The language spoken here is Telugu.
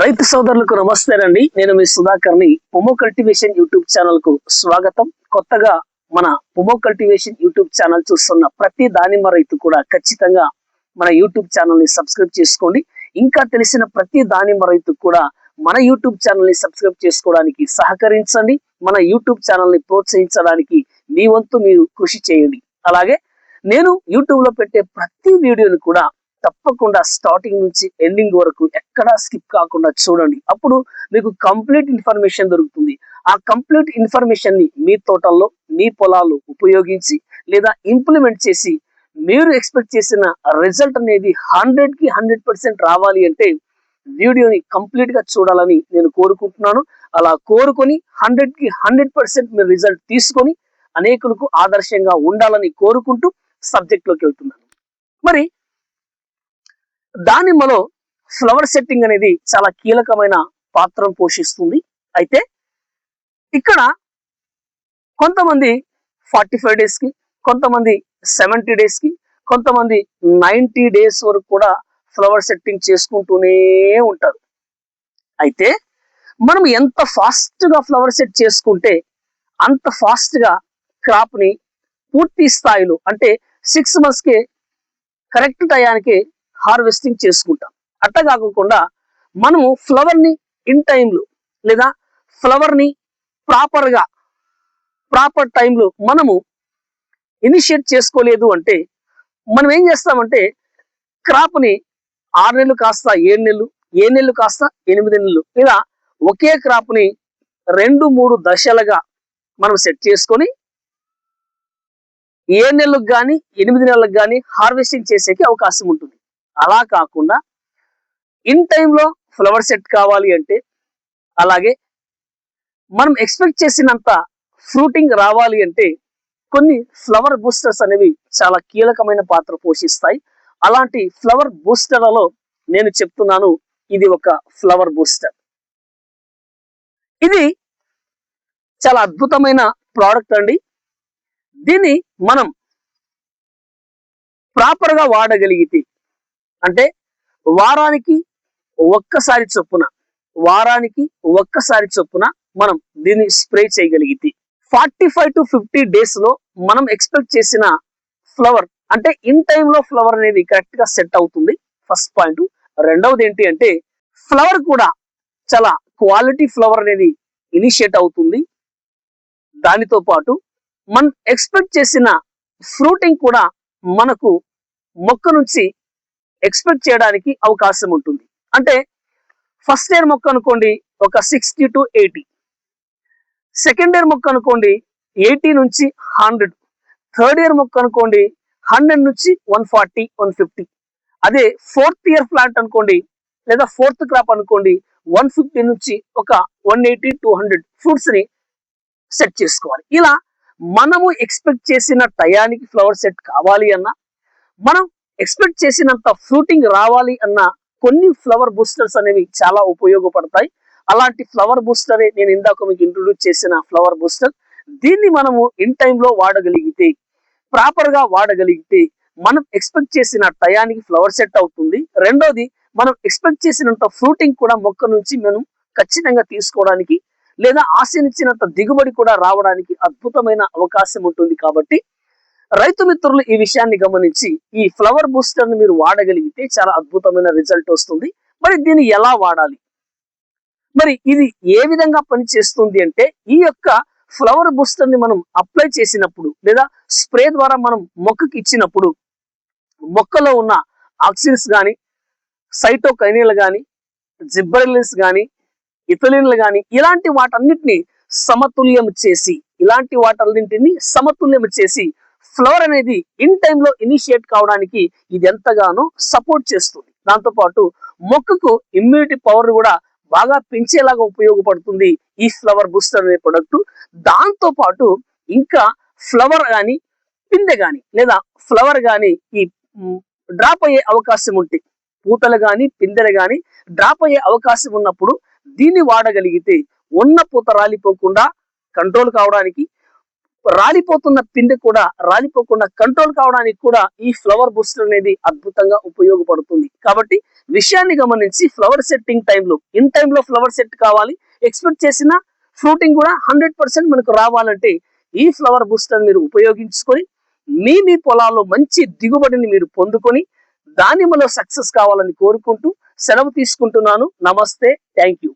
రైతు సోదరులకు నమస్తేనండి నేను మీ సుధాకర్ని. పొమో కల్టివేషన్ యూట్యూబ్ ఛానల్కు స్వాగతం. కొత్తగా మన పొమో కల్టివేషన్ యూట్యూబ్ ఛానల్ చూస్తున్న ప్రతి దానిమ్మ రైతు కూడా ఖచ్చితంగా మన యూట్యూబ్ ఛానల్ని సబ్స్క్రైబ్ చేసుకోండి. ఇంకా తెలిసిన ప్రతి దానిమ్మ రైతు కూడా మన యూట్యూబ్ ఛానల్ని సబ్స్క్రైబ్ చేసుకోవడానికి సహకరించండి. మన యూట్యూబ్ ఛానల్ని ప్రోత్సహించడానికి మీ వంతు మీరు కృషి చేయండి. అలాగే నేను యూట్యూబ్లో పెట్టే ప్రతి వీడియోని కూడా తప్పకుండా స్టార్టింగ్ నుంచి ఎండింగ్ వరకు ఎక్కడా స్కిప్ కాకుండా చూడండి. అప్పుడు మీకు కంప్లీట్ ఇన్ఫర్మేషన్ దొరుకుతుంది. ఆ కంప్లీట్ ఇన్ఫర్మేషన్ని మీ తోటల్లో మీ పొలాల్లో ఉపయోగించి లేదా ఇంప్లిమెంట్ చేసి మీరు ఎక్స్పెక్ట్ చేసిన రిజల్ట్ అనేది హండ్రెడ్కి హండ్రెడ్ పర్సెంట్ రావాలి అంటే వీడియోని కంప్లీట్గా చూడాలని నేను కోరుకుంటున్నాను. అలా కోరుకొని హండ్రెడ్కి హండ్రెడ్ పర్సెంట్ మీరు రిజల్ట్ తీసుకొని అనేకులకు ఆదర్శంగా ఉండాలని కోరుకుంటూ సబ్జెక్ట్లోకి వెళ్తున్నాను. మరి దానిమ్మలో ఫ్లవర్ సెట్టింగ్ అనేది చాలా కీలకమైన పాత్రను పోషిస్తుంది. అయితే ఇక్కడ కొంతమంది ఫార్టీ ఫైవ్ డేస్కి కొంతమంది సెవెంటీ డేస్కి కొంతమంది నైంటీ డేస్ వరకు కూడా ఫ్లవర్ సెట్టింగ్ చేసుకుంటూనే ఉంటారు. అయితే మనం ఎంత ఫాస్ట్గా ఫ్లవర్ సెట్ చేసుకుంటే అంత ఫాస్ట్గా క్రాప్ని పూర్తి స్థాయిలో అంటే సిక్స్ మంత్స్కే కరెక్ట్ టయానికి హార్వెస్టింగ్ చేసుకుంటాం. అట్లా కాకుండా మనము ఫ్లవర్ని ఇన్ టైంలో లేదా ఫ్లవర్ని ప్రాపర్గా ప్రాపర్ టైంలో మనము ఇనిషియేట్ చేసుకోలేదు అంటే మనం ఏం చేస్తామంటే క్రాప్ని ఆరు నెలలు కాస్త ఏడు నెలలు ఏ నెలలు కాస్త ఎనిమిది నెలలు ఇలా ఒకే క్రాప్ని రెండు మూడు దశలుగా మనం సెట్ చేసుకొని ఏ నెలలకు కానీ ఎనిమిది నెలలకు కానీ హార్వెస్టింగ్ చేసేకి అవకాశం ఉంటుంది. అలా కాకుండా ఇన్ టైంలో ఫ్లవర్ సెట్ కావాలి అంటే అలాగే మనం ఎక్స్పెక్ట్ చేసినంత ఫ్రూటింగ్ రావాలి అంటే కొన్ని ఫ్లవర్ బూస్టర్స్ అనేవి చాలా కీలకమైన పాత్ర పోషిస్తాయి. అలాంటి ఫ్లవర్ బూస్టర్లలో నేను చెప్తున్నాను ఇది ఒక ఫ్లవర్ బూస్టర్. ఇది చాలా అద్భుతమైన ప్రోడక్ట్ అండి. దీన్ని మనం ప్రాపర్గా వాడగలిగితే అంటే వారానికి ఒక్కసారి చొప్పున వారానికి ఒక్కసారి చొప్పున మనం దీన్ని స్ప్రే చేయగలిగితే. ఫార్టీ ఫైవ్ టు ఫిఫ్టీ డేస్లో మనం ఎక్స్పెక్ట్ చేసిన ఫ్లవర్ అంటే ఇన్ టైంలో ఫ్లవర్ అనేది కరెక్ట్గా సెట్ అవుతుంది. First point. రెండవది ఏంటి అంటే ఫ్లవర్ కూడా చాలా క్వాలిటీ ఫ్లవర్ అనేది ఇనిషియేట్ అవుతుంది. దానితో పాటు మనం ఎక్స్పెక్ట్ చేసిన ఫ్రూటింగ్ కూడా మనకు మొక్క నుంచి ఎక్స్పెక్ట్ చేయడానికి అవకాశం ఉంటుంది. అంటే ఫస్ట్ ఇయర్ మొక్క అనుకోండి ఒక sixty to eighty. Second year మొక్క అనుకోండి ఎయిటీ నుంచి హండ్రెడ్. థర్డ్ ఇయర్ మొక్క అనుకోండి హండ్రెడ్ నుంచి వన్ ఫార్టీ వన్ ఫిఫ్టీ. అదే ఫోర్త్ ఇయర్ ప్లాంట్ అనుకోండి లేదా ఫోర్త్ క్రాప్ అనుకోండి వన్ ఫిఫ్టీ నుంచి ఒక వన్ ఎయిటీ టూ హండ్రెడ్ ఫ్రూట్స్ని సెట్ చేసుకోవాలి. ఇలా మనము ఎక్స్పెక్ట్ చేసిన టయానికి ఫ్లవర్ సెట్ కావాలి అన్నా మనం ఎక్స్పెక్ట్ చేసినంత ఫ్రూటింగ్ రావాలి అన్న కొన్ని ఫ్లవర్ బూస్టర్స్ అనేవి చాలా ఉపయోగపడతాయి. అలాంటి ఫ్లవర్ బూస్టరే నేను ఇందాక మీకు ఇంట్రొడ్యూస్ చేసిన ఫ్లవర్ బూస్టర్. దీన్ని మనము ఇన్ టైంలో వాడగలిగితే ప్రాపర్గా వాడగలిగితే మనం ఎక్స్పెక్ట్ చేసిన టయానికి ఫ్లవర్ సెట్ అవుతుంది. రెండోది మనం ఎక్స్పెక్ట్ చేసినంత ఫ్రూటింగ్ కూడా మొక్క నుంచి మనం ఖచ్చితంగా తీసుకోవడానికి లేదా ఆశించినంత దిగుబడి కూడా రావడానికి అద్భుతమైన అవకాశం ఉంటుంది కాబట్టి రైతు మిత్రులు ఈ విషయాన్ని గమనించి ఈ ఫ్లవర్ బూస్టర్ని మీరు వాడగలిగితే చాలా అద్భుతమైన రిజల్ట్ వస్తుంది. మరి దీన్ని ఎలా వాడాలి? మరి ఇది ఏ విధంగా పనిచేస్తుంది అంటే ఈ యొక్క ఫ్లవర్ బూస్టర్ని మనం అప్లై చేసినప్పుడు లేదా స్ప్రే ద్వారా మనం మొక్కకి ఇచ్చినప్పుడు మొక్కలో ఉన్న ఆక్సిన్స్ కానీ సైటోకైనిల్ కానీ జిబ్బరిలిన్స్ కానీ ఇథలిన్లు కానీ ఇలాంటి వాటన్నిటిని సమతుల్యం చేసి ఇలాంటి వాటన్నింటిని సమతుల్యం చేసి ఫ్లవర్ అనేది ఇన్ టైంలో ఇనిషియేట్ కావడానికి ఇది ఎంతగానో సపోర్ట్ చేస్తుంది. దాంతోపాటు మొక్కకు ఇమ్యూనిటీ పవర్ కూడా బాగా పెంచేలాగా ఉపయోగపడుతుంది ఈ ఫ్లవర్ బూస్టర్ అనే ప్రొడక్ట్ దాంతో పాటు ఇంకా ఫ్లవర్ కానీ పిందె కానీ లేదా ఫ్లవర్ కానీ ఈ డ్రాప్ అయ్యే అవకాశం ఉంటే పూతలు కానీ పిందెలు కానీ డ్రాప్ అయ్యే అవకాశం ఉన్నప్పుడు దీన్ని వాడగలిగితే ఉన్న పూత రాలిపోకుండా కంట్రోల్ కావడానికి రాలిపోతున్న పిండి కూడా రాలిపోకుండా కంట్రోల్ కావడానికి కూడా ఈ ఫ్లవర్ బూస్టర్ అనేది అద్భుతంగా ఉపయోగపడుతుంది. కాబట్టి విషయాన్ని గమనించి ఫ్లవర్ సెట్టింగ్ టైంలో ఇన్ టైంలో ఫ్లవర్ సెట్ కావాలి ఎక్స్పెక్ట్ చేసిన ఫ్రూటింగ్ కూడా హండ్రెడ్ పర్సెంట్ మనకు రావాలంటే ఈ ఫ్లవర్ బూస్టర్ మీరు ఉపయోగించుకొని మీ మీ పొలాల్లో మంచి దిగుబడిని మీరు పొందుకొని దానిమలో సక్సెస్ కావాలని కోరుకుంటూ సెలవు తీసుకుంటున్నాను. నమస్తే. Thank you